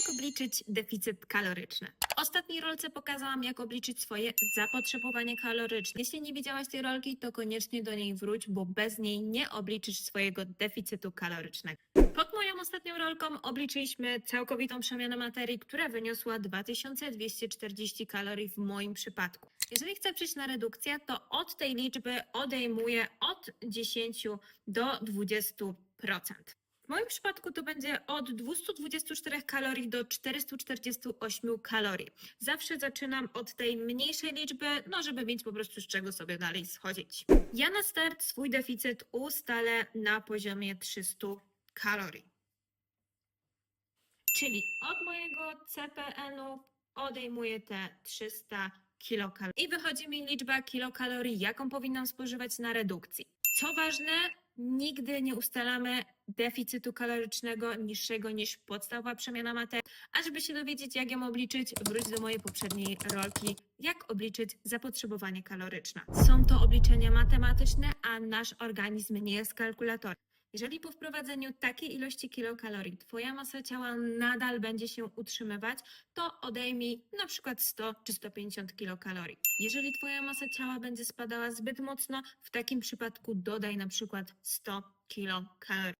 Jak obliczyć deficyt kaloryczny? W ostatniej rolce pokazałam, jak obliczyć swoje zapotrzebowanie kaloryczne. Jeśli nie widziałaś tej rolki, to koniecznie do niej wróć, bo bez niej nie obliczysz swojego deficytu kalorycznego. Pod moją ostatnią rolką obliczyliśmy całkowitą przemianę materii, która wyniosła 2240 kalorii w moim przypadku. Jeżeli chcę przyjść na redukcję, to od tej liczby odejmuję od 10 do 20%. W moim przypadku to będzie od 224 kalorii do 448 kalorii. Zawsze zaczynam od tej mniejszej liczby, no żeby mieć po prostu z czego sobie dalej schodzić. Ja na start swój deficyt ustalę na poziomie 300 kalorii. Czyli od mojego CPN-u odejmuję te 300 kilokalorii. I wychodzi mi liczba kilokalorii, jaką powinnam spożywać na redukcji. Co ważne, nigdy nie ustalamy deficytu kalorycznego niższego niż podstawowa przemiana materii. A żeby się dowiedzieć, jak ją obliczyć, wróć do mojej poprzedniej rolki, jak obliczyć zapotrzebowanie kaloryczne. Są to obliczenia matematyczne, a nasz organizm nie jest kalkulatorem. Jeżeli po wprowadzeniu takiej ilości kilokalorii Twoja masa ciała nadal będzie się utrzymywać, to odejmij na przykład 100 czy 150 kilokalorii. Jeżeli Twoja masa ciała będzie spadała zbyt mocno, w takim przypadku dodaj na przykład 100 kilokalorii.